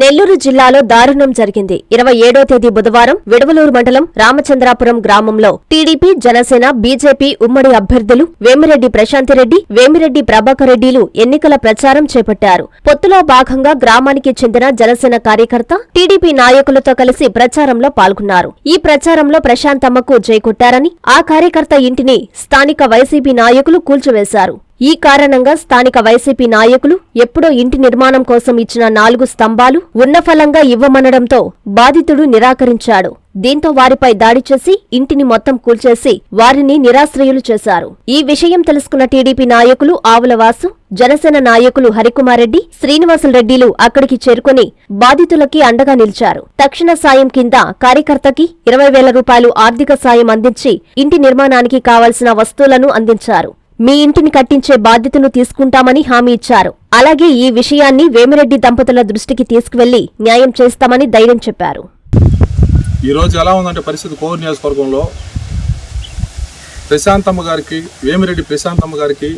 నెల్లూరు జిల్లాలో దారుణం జరిగింది. ఇరవై ఏడో తేదీ బుధవారం విడవలూరు మండలం రామచంద్రాపురం గ్రామంలో టీడీపీ జనసేన బీజేపీ ఉమ్మడి అభ్యర్థులు వేమిరెడ్డి ప్రశాంతిరెడ్డి వేమిరెడ్డి ప్రభాకర్ రెడ్డిలు ఎన్నికల ప్రచారం చేపట్టారు. పొత్తులో భాగంగా గ్రామానికి చెందిన జనసేన కార్యకర్త టీడీపీ నాయకులతో కలిసి ప్రచారంలో పాల్గొన్నారు. ఈ ప్రచారంలో ప్రశాంతమ్మకు జైకొట్టారని ఆ కార్యకర్త ఇంటిని స్థానిక వైసీపీ నాయకులు కూల్చివేశారు. ఈ కారణంగా స్థానిక వైసీపీ నాయకులు ఎప్పుడో ఇంటి నిర్మాణం కోసం ఇచ్చిన నాలుగు స్తంభాలు ఉన్నఫలంగా ఇవ్వమనడంతో బాధితుడు నిరాకరించాడు. దీంతో వారిపై దాడి చేసి ఇంటిని మొత్తం కూల్చేసి వారిని నిరాశ్రయులు చేశారు. ఈ విషయం తెలుసుకున్న టీడీపీ నాయకులు ఆవులవాసు జనసేన నాయకులు హరికుమారెడ్డి శ్రీనివాసులరెడ్డిలు అక్కడికి చేరుకుని బాధితులకి అండగా నిలిచారు. తక్షణ సాయం కింద కార్యకర్తకి ఇరవై వేల రూపాయలు ఆర్థిక సాయం అందించి ఇంటి నిర్మాణానికి కావలసిన వస్తువులను అందించారు. మీ ఇంటిని కట్టించే బాధ్యతను తీసుకుంటామని హామీ ఇచ్చారు. అలాగే ఈ విషయాన్ని వేమిరెడ్డి దంపతుల దృష్టికి తీసుకువెళ్ళి న్యాయం చేస్తామని ధైర్యం చెప్పారు. ఈరోజు ఎలా ఉందంటే పరిస్థితి కోవూరు నియోజకవర్గంలో ప్రశాంతమ్మ గారికి వేమిరెడ్డి ప్రశాంతమ్మ గారికి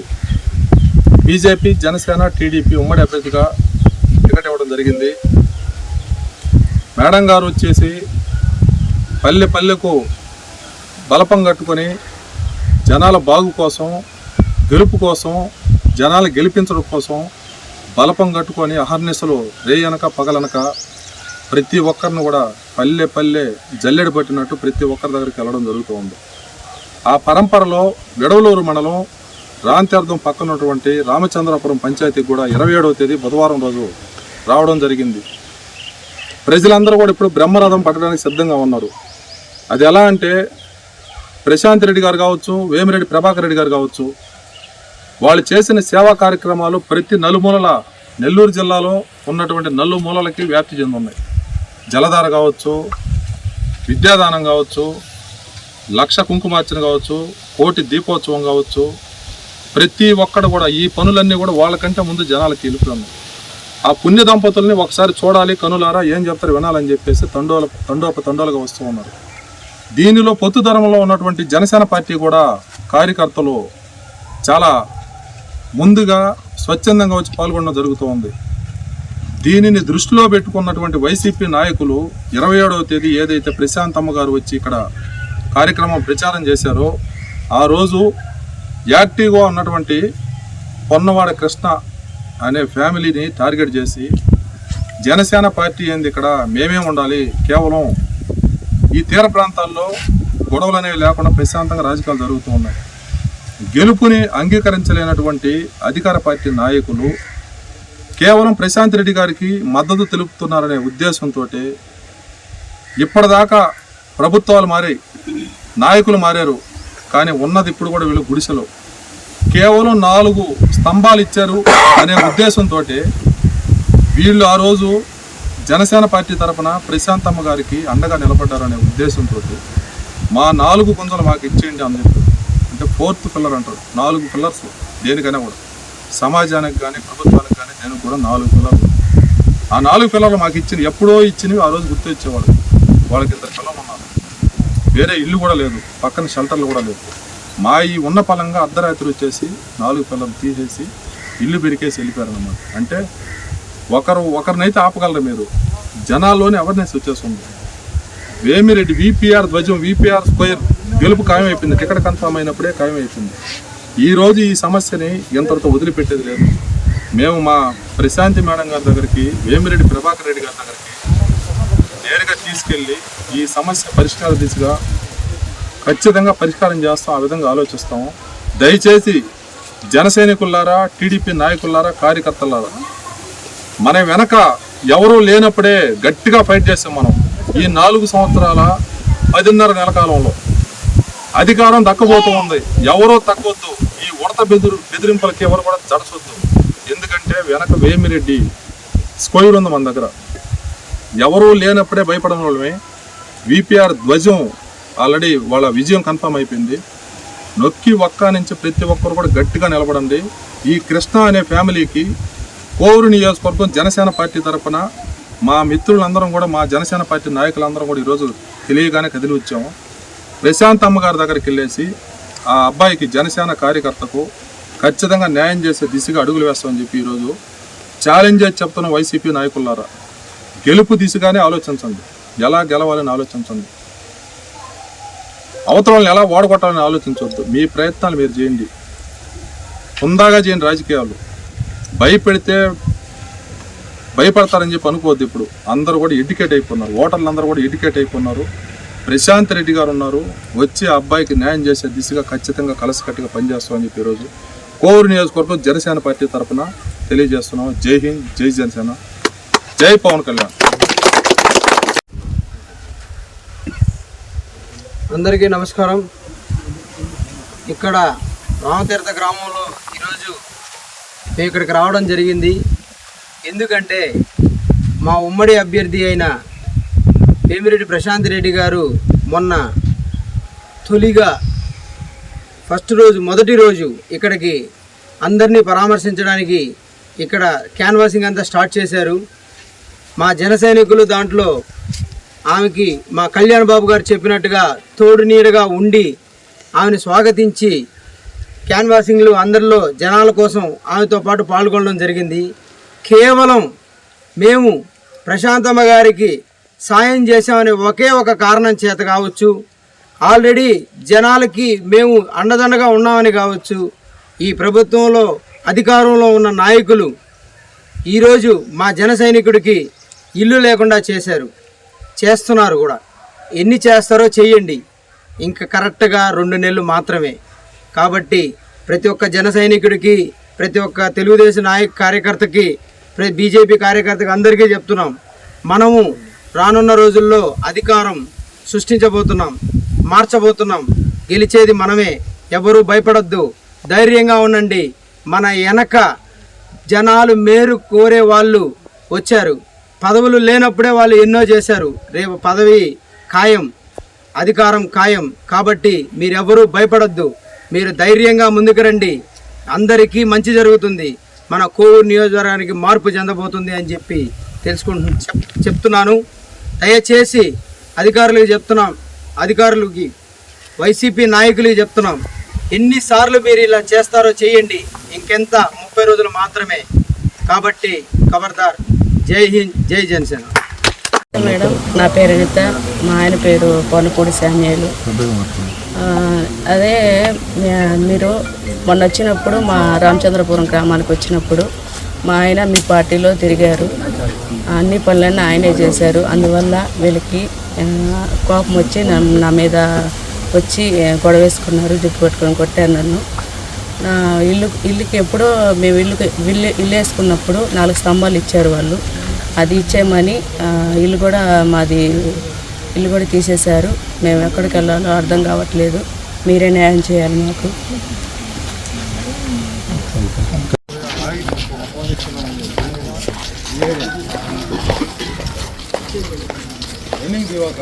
బీజేపీ జనసేన టీడీపీ ఉమ్మడి అభ్యర్థిగా టికెట్ ఇవ్వడం జరిగింది. మేడం గారు వచ్చేసి పల్లె పల్లెకు బలపం కట్టుకొని జనాల బాగు కోసం గెలుపు కోసం జనాలు గెలిపించడం కోసం బలపం కట్టుకొని అహర్నిశలు రేయనక పగలనక ప్రతి ఒక్కరిని కూడా పల్లె పల్లె జల్లెడ పట్టినట్టు ప్రతి ఒక్కరి దగ్గరికి వెళ్ళడం జరుగుతూ ఉంది. ఆ పరంపరలో విడవలూరు మండలం రాంతీర్థం పక్కన ఉన్నటువంటి రామచంద్రపురం పంచాయతీకి కూడా ఇరవై ఏడవ తేదీ బుధవారం రోజు రావడం జరిగింది. ప్రజలందరూ కూడా ఇప్పుడు బ్రహ్మరథం పట్టడానికి సిద్ధంగా ఉన్నారు. అది ఎలా అంటే ప్రశాంత్ రెడ్డి గారు కావచ్చు వేమిరెడ్డి ప్రభాకర్ రెడ్డి గారు కావచ్చు వాళ్ళు చేసిన సేవా కార్యక్రమాలు ప్రతి నలుమూలల నెల్లూరు జిల్లాలో ఉన్నటువంటి నలుమూలలకి వ్యాప్తి చెందున్నాయి జలధార కావచ్చు విద్యాదానం కావచ్చు లక్ష కుంకుమార్చన కావచ్చు కోటి దీపోత్సవం కావచ్చు ప్రతి ఒక్కడు కూడా ఈ పనులన్నీ కూడా వాళ్ళకంటే ముందు జనాలకి వెళ్ళిపోయి ఆ పుణ్య దంపతుల్ని ఒకసారి చూడాలి కనులారా ఏం చెప్తారు వినాలని చెప్పేసి తండోల తండోప తండోలుగా వస్తూ ఉన్నారు. దీనిలో పొత్తు ధర్మంలో ఉన్నటువంటి జనసేన పార్టీ కూడా కార్యకర్తలు చాలా ముందుగా స్వచ్ఛందంగా వచ్చి పాల్గొనడం జరుగుతూ ఉంది దీనిని దృష్టిలో పెట్టుకున్నటువంటి వైసీపీ నాయకులు ఇరవై ఏడవ తేదీ ఏదైతే ప్రశాంతమ్మ గారు వచ్చి ఇక్కడ కార్యక్రమం ప్రచారం చేశారో ఆ రోజు యాక్టివ్గా ఉన్నటువంటి పొన్నవాడ కృష్ణ అనే ఫ్యామిలీని టార్గెట్ చేసి జనసేన పార్టీ ఏంది ఇక్కడ? మేమే ఉండాలి? కేవలం ఈ తీర ప్రాంతాల్లో గొడవలు అనేవి లేకుండా ప్రశాంతంగా రాజకీయాలు జరుగుతూ ఉన్నాయి. గెలుపుని అంగీకరించలేనటువంటి అధికార పార్టీ నాయకులు కేవలం ప్రశాంత్ రెడ్డి గారికి మద్దతు తెలుపుతున్నారనే ఉద్దేశంతో ఇప్పటిదాకా ప్రభుత్వాలు మారాయి నాయకులు మారారు కానీ ఉన్నది ఇప్పుడు కూడా వీళ్ళు గుడిసెలో. కేవలం నాలుగు స్తంభాలు ఇచ్చారు అనే ఉద్దేశంతో వీళ్ళు ఆ రోజు జనసేన పార్టీ తరఫున ప్రశాంతమ్మ గారికి అండగా నిలబడ్డారు అనే ఉద్దేశంతో మా నాలుగు గుంజలు మాకు ఇచ్చేయండి అని చెప్పి అంటే ఫోర్త్ పిల్లర్ అంటారు. నాలుగు పిల్లర్స్ దేనికైనా కూడా. సమాజానికి కానీ ప్రభుత్వానికి కానీ దేనికి కూడా నాలుగు పిల్లర్లు ఆ నాలుగు పిల్లర్లు మాకు ఇచ్చిన ఎప్పుడో ఇచ్చినవి ఆ రోజు గుర్తు ఇచ్చేవాడు వాళ్ళకి ఇద్దరు పిల్లలు ఉన్నారు. వేరే ఇల్లు కూడా లేదు. పక్కన షెల్టర్లు కూడా లేవు. మా ఈ ఉన్న పలంగా అర్ధరాత్రి వచ్చేసి నాలుగు పిల్లలు తీసేసి ఇల్లు పెరికేసి వెళ్ళిపోయారు అన్నమాట అంటే ఒకరు ఒకరినైతే ఆపగలరు మీరు. జనాల్లోనే అవేర్నెస్ వచ్చేస్తుంది. వేమిరెడ్డి విపిఆర్ ధ్వజం విపిఆర్ స్క్వేర్ గెలుపు ఖాయమైపోయింది. టికెట్ కన్ఫామ్ అయినప్పుడే ఖాయమైపోయింది. ఈరోజు ఈ సమస్యని ఎంతటితో వదిలిపెట్టేది లేదు. మేము మా ప్రశాంతి మేడం గారి దగ్గరికి వేమిరెడ్డి ప్రభాకర్ రెడ్డి గారి దగ్గరికి నేరుగా తీసుకెళ్ళి ఈ సమస్య పరిష్కార దిశగా ఖచ్చితంగా పరిష్కారం చేస్తాం ఆ విధంగా ఆలోచిస్తాము. దయచేసి జనసైనికులారా టీడీపీ నాయకులారా కార్యకర్తలారా మన వెనక ఎవరూ లేనప్పుడే గట్టిగా ఫైట్ చేస్తాం మనం. ఈ నాలుగు సంవత్సరాల పదిన్నర నెల కాలంలో. అధికారం దక్కబోతూ ఉంది. ఎవరో తగ్గొద్దు. ఈ ఉడత బెదురు బెదిరింపులకి ఎవరు కూడా జడసొద్దు. ఎందుకంటే వెనక వేమిరెడ్డి స్క్వైర్ ఉంది మన దగ్గర. ఎవరూ లేనప్పుడే భయపడడం వాళ్ళమే. విపిఆర్ ధ్వజం ఆల్రెడీ వాళ్ళ విజయం కన్ఫర్మ్ అయిపోయింది. నొక్కి ఒక్క నుంచి ప్రతి ఒక్కరు కూడా గట్టిగా నిలబడండి. ఈ కృష్ణ అనే ఫ్యామిలీకి కోవూరు నియోజకవర్గం జనసేన పార్టీ తరఫున మా మిత్రులందరం కూడా మా జనసేన పార్టీ నాయకులందరం కూడా ఈరోజు తెలియగానే కదిలి వచ్చాము ప్రశాంత్ అమ్మగారి దగ్గరికి వెళ్ళేసి ఆ అబ్బాయికి జనసేన కార్యకర్తకు ఖచ్చితంగా న్యాయం చేసే దిశగా అడుగులు వేస్తామని చెప్పి ఈరోజు ఛాలెంజ్ చేసి చెప్తున్న వైసీపీ నాయకులారా గెలుపు దిశగానే ఆలోచించండి. ఎలా గెలవాలని ఆలోచించండి. అవతలను ఎలా ఓడగొట్టాలని ఆలోచించవద్దు మీ ప్రయత్నాలు మీరు చేయండి. హుందాగా చేయండి రాజకీయాలు. భయపెడితే భయపడతారని చెప్పి అనుకోవద్దు ఇప్పుడు. అందరూ కూడా ఎడ్యుకేట్ అయిపోయినారు. ఓటర్లు అందరూ కూడా ఎడ్యుకేట్ అయిపోయినారు. ప్రశాంత్ రెడ్డి గారు ఉన్నారు. వచ్చి అబ్బాయికి న్యాయం చేసే దిశగా ఖచ్చితంగా కలసికట్టుగా పనిచేస్తామని చెప్పి ఈరోజు కోవూరు నియోజకవర్గం జనసేన పార్టీ తరఫున తెలియజేస్తున్నాం. జై హింద్ జై జనసేన. జై పవన్ కళ్యాణ్. అందరికీ నమస్కారం. ఇక్కడ రామతీర్థ గ్రామంలో ఈరోజు మేము ఇక్కడికి రావడం జరిగింది. ఎందుకంటే మా ఉమ్మడి అభ్యర్థి అయిన వేమిరెడ్డి ప్రశాంత్ రెడ్డి గారు మొన్న తొలిగా ఫస్ట్ రోజు మొదటి రోజు ఇక్కడికి అందరినీ పరామర్శించడానికి ఇక్కడ క్యాన్వాసింగ్ అంతా స్టార్ట్ చేశారు. మా జన సైనికులు దాంట్లో ఆమెకి మా కళ్యాణ్ బాబు గారు చెప్పినట్టుగా తోడు నీడగా ఉండి ఆమెను స్వాగతించి క్యాన్వాసింగ్లు అందరిలో జనాల కోసం ఆమెతో పాటు పాల్గొనడం జరిగింది. కేవలం మేము ప్రశాంతమ్మ గారికి సాయం చేశామనే ఒకే ఒక కారణం చేత కావచ్చు. ఆల్రెడీ జనాలకి మేము అండదండగా ఉన్నామని కావచ్చు. ఈ ప్రభుత్వంలో అధికారంలో ఉన్న నాయకులు ఈరోజు మా జన సైనికుడికి ఇల్లు లేకుండా చేశారు. చేస్తున్నారు కూడా. ఎన్ని చేస్తారో చెయ్యండి. ఇంకా కరెక్ట్గా రెండు నెలలు మాత్రమే. కాబట్టి ప్రతి ఒక్క జన సైనికుడికి ప్రతి ఒక్క తెలుగుదేశం నాయక కార్యకర్తకి ప్రతి బీజేపీ కార్యకర్తకి అందరికీ చెప్తున్నాం. మనము రానున్న రోజుల్లో అధికారం సృష్టించబోతున్నాం మార్చబోతున్నాం. గెలిచేది మనమే. ఎవరు భయపడొద్దు. ధైర్యంగా ఉండండి. మన వెనక జనాలు మేరు కోరే వాళ్ళు వచ్చారు. పదవులు లేనప్పుడే వాళ్ళు ఎన్నో చేశారు. రేపు పదవి ఖాయం అధికారం ఖాయం. కాబట్టి మీరెవరూ భయపడొద్దు. మీరు ధైర్యంగా ముందుకు రండి. అందరికీ మంచి జరుగుతుంది. మన కోవూరు నియోజకవర్గానికి మార్పు చెందబోతుంది అని చెప్పి తెలుసుకుంటు చెప్ చెప్తున్నాను. దయచేసి అధికారులకు చెప్తున్నాం. అధికారులకి వైసీపీ నాయకులకి చెప్తున్నాం. ఎన్నిసార్లు మీరు ఇలా చేస్తారో చేయండి. ఇంకెంత? ముప్పై రోజులు మాత్రమే. కాబట్టి ఖబర్దార్ జై హింద్ జై జనసేన. మేడం నా పేరు అనిత. మా ఆయన పేరు పొన్నపూడి శామ్యాలు అదే మీరు మొన్న వచ్చినప్పుడు మా రామచంద్రపురం గ్రామానికి వచ్చినప్పుడు మా ఆయన మీ పార్టీలో తిరిగారు. అన్ని పనులన్నీ ఆయనే చేశారు. అందువల్ల వీళ్ళకి కోపం వచ్చి నా నా మీద వచ్చి గొడవేసుకున్నారు గొడవ వేసుకున్నారు జుట్టు పట్టుకొని కొట్టారు నన్ను. నా ఇల్లు ఇల్లుకి ఎప్పుడో మేము ఇల్లు ఇల్లు ఇల్లు వేసుకున్నప్పుడు నాలుగు స్తంభాలు ఇచ్చారు వాళ్ళు. అది ఇచ్చేయమని ఇల్లు కూడా మాది ఇల్లు కూడా తీసేశారు. మేము ఎక్కడికి వెళ్ళాలో అర్థం కావట్లేదు. మీరే న్యాయం చేయాలి మాకు. Hello.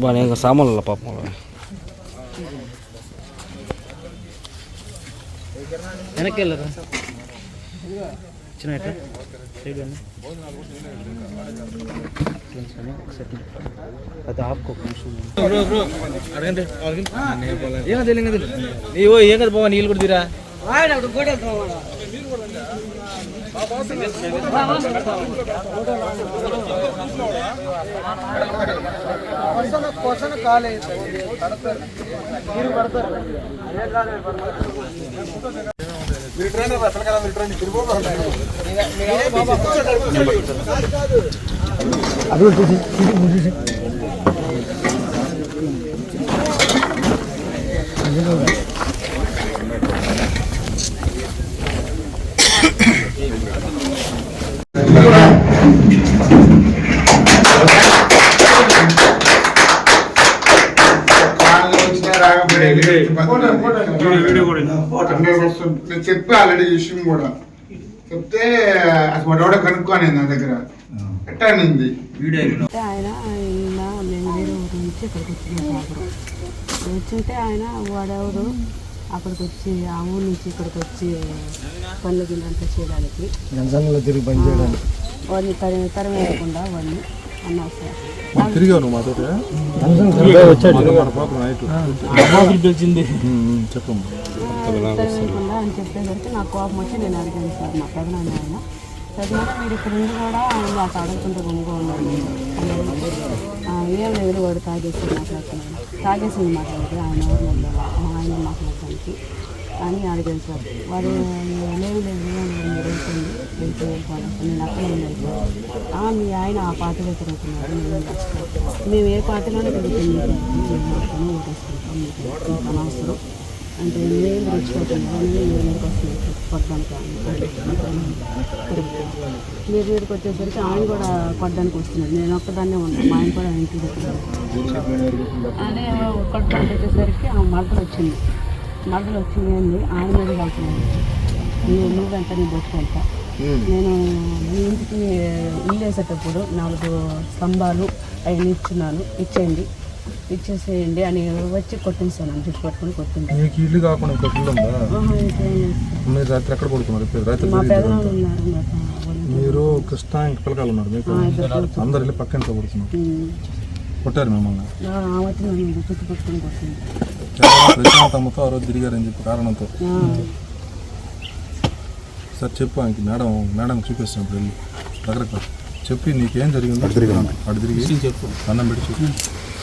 బాగా ఇంకా సామాన్ల పాపం వెనక్కి వెళ్ళరా వెళ్ళి. అది ఆపుకో కొంచెం ఏం క్వశ్చన్ క్వశ్చన్ కాలేదు మిలిటరీ అసలు కదా మిలిటరీ తిరిగిపోతుంది ఆల్రెడీ విషయం కూడా చెప్తే అసలు వాడెవడో కనుక్కోని నా దగ్గర ఎట్టా ఆయన నిన్న నుంచి ఇక్కడికి సాగరం వచ్చింటే ఆయన వాడెవరు? అక్కడికి వచ్చి ఆ ఊరు నుంచి ఇక్కడికి వచ్చి పనులు గిన్నంతా చేయడానికి. తిరిగి పని చేయడానికి. వాడిని తరిమి తరిమేయకుండా వాడిని అన్నారు సార్ తిరిగావు నువ్వు మాతో వచ్చాడు పిలిచింది చెప్పమ్మా అని చెప్పేసరికి నాకు కోపం వచ్చి నేను అడిగాను సార్ మా పెదనాన్న ఆయన. పెదనాన్న మీరు ఇక్కడ ఉండి కూడా నాకు అడుగుతుంటే గుమ్ముగా ఉన్నాడు ఆ, ఏం లేదు వాడు తాగేసి మాట్లాడుతున్నాడు. తాగేసి మాట్లాడితే ఆయన ఎవరు మా ఆయన మాట్లాడడానికి. అని అడిగాను సార్. వాడు లేదు లేదు వెళ్ళిపోవాలి నేను అక్కడ ఉన్నాను మీ ఆయన ఆ పార్టీలో తిరుగుతున్నారు మేము ఏ పార్టీలోనే మేము మీకు అనవసరం అంటే తెచ్చుకోకుండా నేను ఎందుకు వస్తున్నాను కొట్టడానికి మీరు మీదకి వచ్చేసరికి ఆయన కూడా కొట్టడానికి వస్తున్నాడు నేను ఒక్కదాన్నే ఉన్నాను మా ఆయన కూడా తిరుగుతున్నాడు అదే కొట్టడానికి వచ్చేసరికి ఆ మరదలు వచ్చింది. మరదలు వచ్చింది అండి ఆయన మీద వెళ్తున్నాడు నువ్వు నువ్వెంత నీ బొట్టుకెళ్త నేను మీ ఇంటికి ఇల్లు వేసేటప్పుడు నాలుగు స్తంభాలు అవి ఇచ్చున్నాను ఇచ్చేయండి. ఇచ్చేసేయండి అని వచ్చి కొట్టించాను జుట్టు పట్టుకొని కొట్టింది నీకు ఇల్లు కాకుండా. మీరు రాత్రి ఎక్కడ పడుకున్నారు? రాత్రి మా పెదనాలు ఉన్నారు. మీరు కృష్ణ ఇంక పిల్లకాయలు ఉన్నారు మీకు. అందరు వెళ్ళి పక్కన పడుతున్నారు. కొట్టారు మిమ్మల్ని. పట్టుకొని కొట్టింది. కేవలం ప్రశాంత్ అమ్మతో ఆ రోజు తిరిగారని చెప్పి కారణంతో. సార్ చెప్పు ఆయనకి మేడం మేడం చూపిస్తున్నప్పుడు వెళ్ళి. దగ్గరకు రా. చెప్పి నీకేం జరిగిందో? అటు తిరిగి చెప్పు. అన్నం పెట్టి చెప్పు